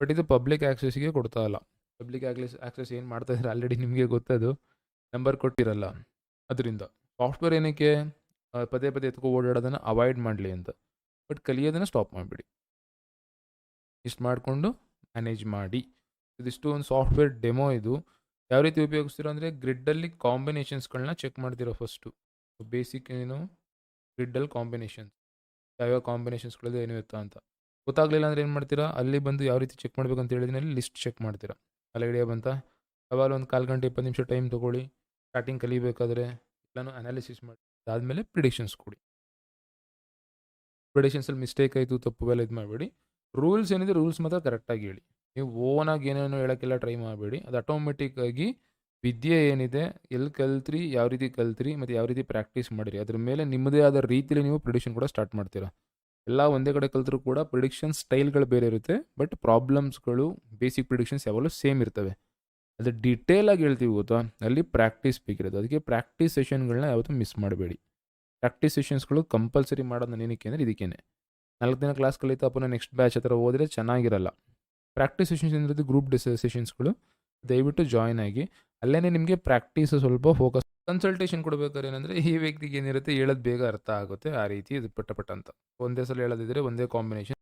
But ಇದು public ಆ್ಯಕ್ಸೆಸ್ಗೆ ಕೊಡ್ತಾ ಇಲ್ಲ. ಪಬ್ಲಿಕ್ ಆಕ್ಸೆಸ್ ಆ್ಯಕ್ಸೆಸ್ ಏನು ಮಾಡ್ತಾ ಇದ್ದಾರೆ ಆಲ್ರೆಡಿ ನಿಮಗೆ ಗೊತ್ತದು. ನಂಬರ್ ಕೊಟ್ಟಿರಲ್ಲ. ಅದರಿಂದ ಸಾಫ್ಟ್ವೇರ್ ಏನಕ್ಕೆ? ಪದೇ ಪದೇ ಎತ್ಕೊ ಓಡಾಡೋದನ್ನು ಅವಾಯ್ಡ್ ಮಾಡಲಿ ಅಂತ. ಬಟ್ ಕಲಿಯೋದನ್ನು ಸ್ಟಾಪ್ ಮಾಡಿಬಿಡಿ. ಇಷ್ಟು ಮಾಡಿಕೊಂಡು ಮ್ಯಾನೇಜ್ ಮಾಡಿ. ಇದಿಷ್ಟು ಒಂದು ಸಾಫ್ಟ್ವೇರ್ ಡೆಮೋ ಇದು. ಯಾವ ರೀತಿ ಉಪಯೋಗಿಸ್ತೀರೋ ಅಂದರೆ ಗ್ರಿಡ್ಡಲ್ಲಿ ಕಾಂಬಿನೇಷನ್ಸ್ಗಳನ್ನ ಚೆಕ್ ಮಾಡ್ತೀರೋ ಫಸ್ಟು ಬೇಸಿಕ್ ಏನು? ಗ್ರಿಡ್ಡಲ್ಲಿ ಕಾಂಬಿನೇಷನ್ಸ್ ಯಾವ್ಯಾವ ಕಾಂಬಿನೇಷನ್ಸ್ಗಳದ್ದು ಏನು ಇರ್ತಾ ಅಂತ. ಗೊತ್ತಾಗಲಿಲ್ಲ ಅಂದರೆ ಏನು ಮಾಡ್ತೀರಾ? ಅಲ್ಲಿ ಬಂದು ಯಾವ ರೀತಿ ಚೆಕ್ ಮಾಡಬೇಕು ಅಂತ ಹೇಳಿದ್ರೆ ಲಿಸ್ಟ್ ಚೆಕ್ ಮಾಡ್ತೀರಾ? ಅಲ್ಲಿ ಐಡಿಯಾ ಬಂತ? ಅವಾಗ ಒಂದು ಕಾಲು ಗಂಟೆ ಇಪ್ಪತ್ತು ನಿಮಿಷ ಟೈಮ್ ತೊಗೊಳ್ಳಿ ಸ್ಟಾರ್ಟಿಂಗ್ ಕಲಿಬೇಕಾದ್ರೆ ಎಲ್ಲನೂ ಅನಾಲಿಸಿಸ್ ಮಾಡಿ, ಅದಾದಮೇಲೆ ಪ್ರಿಡಿಕ್ಷನ್ಸ್ ಕೊಡಿ. ಪ್ರಿಡಿಕ್ಷನ್ಸಲ್ಲಿ ಮಿಸ್ಟೇಕ್ ಆಯಿತು, ತಪ್ಪು ಬೆಲೆ ಇದು ಮಾಡಬೇಡಿ. ರೂಲ್ಸ್ ಏನಿದೆ ರೂಲ್ಸ್ ಮಾತ್ರ ಕರೆಕ್ಟಾಗಿ ಹೇಳಿ. ನೀವು ಓನಾಗಿ ಏನೇನೋ ಹೇಳೋಕ್ಕೆಲ್ಲ ಟ್ರೈ ಮಾಡಬೇಡಿ. ಅದು ಆಟೋಮೆಟಿಕ್ಕಾಗಿ ವಿದ್ಯೆ ಏನಿದೆ ಎಲ್ಲಿ ಕಲ್ತ್ರಿ, ಯಾವ ರೀತಿ ಕಲ್ತ್ರಿ, ಮತ್ತು ಯಾವ ರೀತಿ ಪ್ರಾಕ್ಟೀಸ್ ಮಾಡಿರಿ, ಅದ್ರ ಮೇಲೆ ನಿಮ್ಮದೇ ಆದ ರೀತಿಯಲ್ಲಿ ನೀವು ಪ್ರಿಡಿಕ್ಷನ್ ಕೂಡ ಸ್ಟಾರ್ಟ್ ಮಾಡ್ತೀರಾ. ಎಲ್ಲ ಒಂದೇ ಕಡೆ ಕಲಿತರೂ ಕೂಡ ಪ್ರಿಡಿಕ್ಷನ್ ಸ್ಟೈಲ್ಗಳು ಬೇರೆ ಇರುತ್ತೆ ಬಟ್ ಪ್ರಾಬ್ಲಮ್ಸ್ಗಳು ಬೇಸಿಕ್ ಪ್ರಿಡಿಕ್ಷನ್ಸ್ ಯಾವಾಗಲೂ ಸೇಮ್ ಇರ್ತವೆ. ಅದು ಡಿಟೇಲಾಗಿ ಹೇಳ್ತೀವಿ ಗೊತ್ತಾ? ಅಲ್ಲಿ ಪ್ರಾಕ್ಟೀಸ್ ಬೇಕಿರೋದು ಅದಕ್ಕೆ ಪ್ರಾಕ್ಟೀಸ್ ಸೆಷನ್ಗಳನ್ನ ಯಾವತ್ತೂ ಮಿಸ್ ಮಾಡಬೇಡಿ. ಪ್ರಾಕ್ಟೀಸ್ ಸೆಷನ್ಸ್ಗಳು ಕಂಪಲ್ಸರಿ ಮಾಡೋದು ಏನಕ್ಕೆ ಅಂದರೆ ಇದಕ್ಕೇನೆ. ನಾಲ್ಕು ದಿನ ಕ್ಲಾಸ್ ಕಲಿತಪ್ಪನ ನೆಕ್ಸ್ಟ್ ಬ್ಯಾಚ್ ಹತ್ರ ಹೋದರೆ ಚೆನ್ನಾಗಿರಲ್ಲ. ಪ್ರಾಕ್ಟೀಸ್ ಸೆಷನ್ಸ್ ಏನಿರುತ್ತೆ? ಗ್ರೂಪ್ ಡಿಸ್ ಸೆಷನ್ಸ್ಗಳು ದಯವಿಟ್ಟು ಜಾಯ್ನ್ ಆಗಿ. ಅಲ್ಲೇ ನಿಮಗೆ ಪ್ರಾಕ್ಟೀಸ್ ಸ್ವಲ್ಪ ಫೋಕಸ್ ಕನ್ಸಲ್ಟೇಷನ್ ಕೊಡ್ಬೇಕಾದ್ರೆ ಏನಂದ್ರೆ, ಈ ವ್ಯಕ್ತಿಗೆ ಏನಿರುತ್ತೆ, ಹೇಳೋದು ಬೇಗ ಅರ್ಥ ಆಗುತ್ತೆ. ಆ ರೀತಿ ಇದು ಪಟ್ಟ ಪಟ್ಟ ಅಂತ. ಒಂದೇ ಸಲ ಹೇಳೋದಿದ್ರೆ ಒಂದೇ ಕಾಂಬಿನೇಷನ್